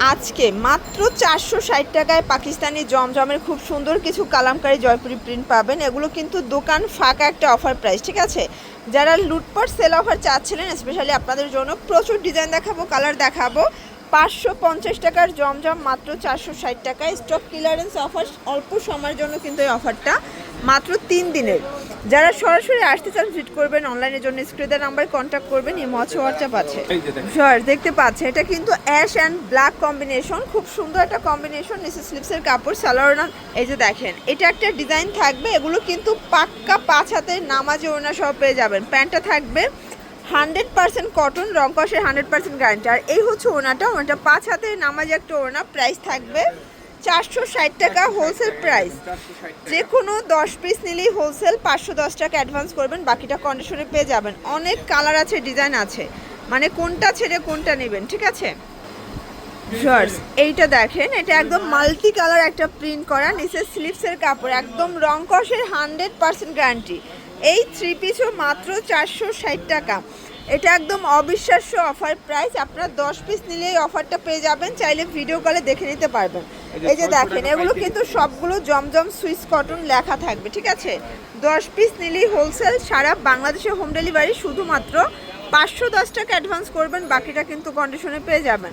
আজকে মাত্র চারশো ষাট টাকায় পাকিস্তানি জমজমের খুব সুন্দর কিছু কালামকারী জয়পুরি প্রিন্ট পাবেন। এগুলো কিন্তু দোকান ফাঁকা একটা অফার প্রাইস ঠিক আছে? যারা লুটপাট সেল অফার চাচ্ছিলেন স্পেশালি আপনাদের জন্য প্রচুর ডিজাইন দেখাবো কালার দেখাবো, পাঁচশো পঞ্চাশ টাকার জমজম মাত্র চারশো ষাট টাকায়। স্টক ক্লিয়ারেন্স অফার অল্প সময়ের জন্য কিন্তু এই অফারটা মাত্র তিন দিনের। যারা সরাসরি আসতে চান ভিজিট করবেন অনলাইনের জন্য। স্ক্রিনের নাম্বারে কন্ট্যাক্ট করবেন। এই ইমচ হোয়াটসঅ্যাপ আছে। শিওর দেখতে পাচ্ছে এটা কিন্তু অ্যাশ অ্যান্ড ব্ল্যাক কম্বিনেশন খুব সুন্দর একটা কম্বিনেশন নিচে স্লিপসের কাপড় সালোয়ার এই যে দেখেন এটা একটা ডিজাইন থাকবে। এগুলো কিন্তু পাক্কা পাঁচ হাতে নামাজে ওড়না সব পেয়ে যাবেন। প্যান্টটা থাকবে হান্ড্রেড পার্সেন্ট কটন রংকসের হান্ড্রেড পার্সেন্ট গ্যারান্টি আর এই হচ্ছে ওড়নাটা। ওনাটা পাঁচ হাতে নামাজে একটা ওড়না। প্রাইস থাকবে চারশো ষাট টাকা হোলসেল প্রাইস যে কোনো দশ পিস নিলেই হোলসেল পাঁচশো দশ টাকা অ্যাডভান্স করবেন বাকিটা কন্ডিশনে পেয়ে যাবেন। অনেক কালার আছে ডিজাইন আছে। মানে কোনটা ছেড়ে কোনটা নেবেন ঠিক আছে? শর্টস এইটা দেখেন এটা একদম মাল্টি কালার একটা প্রিন্ট করা নিচে স্লিপসের কাপড় একদম রং কষের হান্ড্রেড পার্সেন্ট গ্যারান্টি এই থ্রি পিসও মাত্র চারশো ষাট টাকা। এটা একদম অবিশ্বাস্য অফার প্রাইস আপনারা দশ পিস নিলে এই অফারটা পেয়ে যাবেন চাইলে ভিডিও কলে দেখে নিতে পারবেন। এই যে দেখেন এগুলো কিন্তু সবগুলো জমজম সুইস কটন লেখা থাকবে ঠিক আছে? দশ পিস নিলেই হোলসেল সারা বাংলাদেশে হোম ডেলিভারি শুধুমাত্র পাঁচশো দশ টাকা অ্যাডভান্স করবেন বাকিটা কিন্তু কন্ডিশনে পেয়ে যাবেন।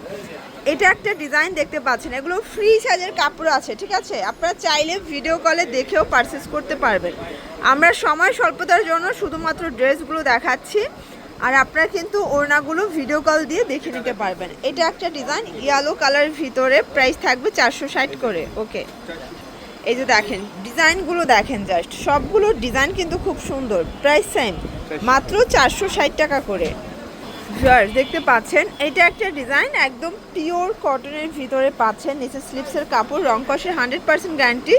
এটা একটা ডিজাইন দেখতে পাচ্ছেন এগুলো ফ্রি সাইজের কাপড় আছে ঠিক আছে? আপনারা চাইলে ভিডিও কলে দেখেও পারচেস করতে পারবেন। আমরা সময় স্বল্পতার জন্য শুধুমাত্র ড্রেসগুলো দেখাচ্ছি। আর আপনারা কিন্তু ওড়নাগুলো ভিডিও কল দিয়ে দেখে নিতে পারবেন। এটা একটা ডিজাইন ইয়েলো কালার ভিতরে প্রাইস থাকবে চারশো ষাট করে। ওকে এই যে দেখেন ডিজাইনগুলো দেখেন জাস্ট সবগুলো ডিজাইন কিন্তু খুব সুন্দর। প্রাইস সেম মাত্র চারশো ষাট টাকা করে। ভিউয়ার্স দেখতে পাচ্ছেন, এটা একটা ডিজাইন একদম পিওর কটনের ভিতরে পাচ্ছেন। নিচে স্লিপসের কাপড়, রং কষের হান্ড্রেড পার্সেন্ট গ্যারান্টি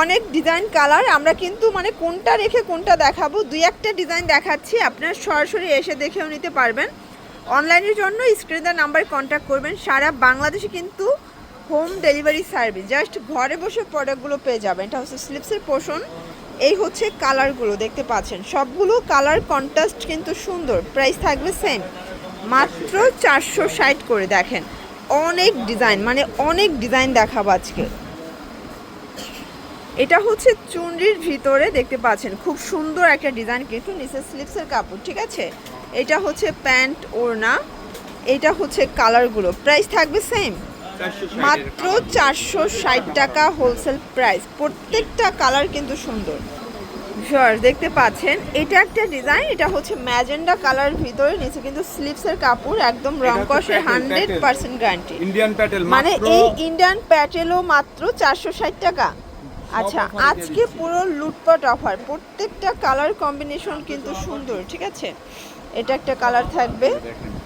অনেক ডিজাইন কালার আমরা কিন্তু মানে কোনটা রেখে কোনটা দেখাবো, দুই একটা ডিজাইন দেখাচ্ছি, আপনারা সরাসরি এসে দেখেও নিতে পারবেন। অনলাইনের জন্য স্ক্রিনের নাম্বারে কন্ট্যাক্ট করবেন, সারা বাংলাদেশে কিন্তু হোম ডেলিভারি সার্ভিস জাস্ট ঘরে বসে প্রোডাক্টগুলো পেয়ে যাবেন। এটা হচ্ছে স্লিপসের পোষণ এই হচ্ছে কালারগুলো দেখতে পাচ্ছেন। সবগুলো কালার কন্ট্রাস্ট কিন্তু সুন্দর প্রাইস থাকবে সেম মাত্র চারশো ষাট করে, দেখেন। অনেক ডিজাইন মানে অনেক ডিজাইন দেখাবো আজকে। এটা হচ্ছে চুনরির ভিতরে দেখতে পাচ্ছেন খুব সুন্দর একটা ডিজাইন কিন্তু নিচে স্লিপসের কাপড় ঠিক আছে? এটা হচ্ছে প্যান্ট ওড়না এটা হচ্ছে কালারগুলো প্রাইস থাকবে সেম মাত্র চারশো ষাট টাকা হোলসেল প্রাইস প্রত্যেকটা কালার কিন্তু সুন্দর। শিওর দেখতে পাচ্ছেন এটা একটা ডিজাইন এটা হচ্ছে ম্যাজেন্ডা কালার ভিতরে নিচে কিন্তু স্লিপসের কাপড় একদম রং কষের হান্ড্রেড পার্সেন্ট গ্যারান্টি ইন্ডিয়ান প্যাটেল মানে এই ইন্ডিয়ান প্যাটেলও মাত্র চারশো ষাট টাকা। আচ্ছা আজকে পুরো লুটপাট অফার প্রত্যেকটা কালার কম্বিনেশন কিন্তু সুন্দর ঠিক আছে? এটা একটা কালার থাকবে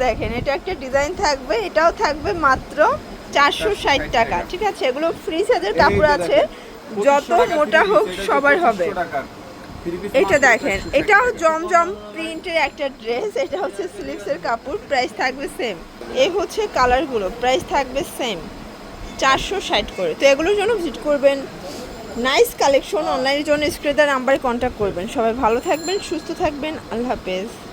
দেখেন এটা একটা ডিজাইন থাকবে এটাও থাকবে মাত্র চারশো ষাট টাকা ঠিক আছে? এগুলো ফ্রি সাইজের কাপড় আছে যত মোটা হোক সবার হবে। এটা দেখেন এটাও জমজম প্রিন্টের একটা ড্রেস এটা হচ্ছে স্লিভসের কাপড় প্রাইস থাকবে সেম এই হচ্ছে কালারগুলো প্রাইস থাকবে সেম চারশো ষাট করে। তো এগুলোর জন্য ভিজিট করবেন। নাইস কালেকশন অনলাইনের জন্য স্ক্রেতার নাম্বারে কন্ট্যাক্ট করবেন। সবাই ভালো থাকবেন, সুস্থ থাকবেন। আল্লাহ হাফেজ।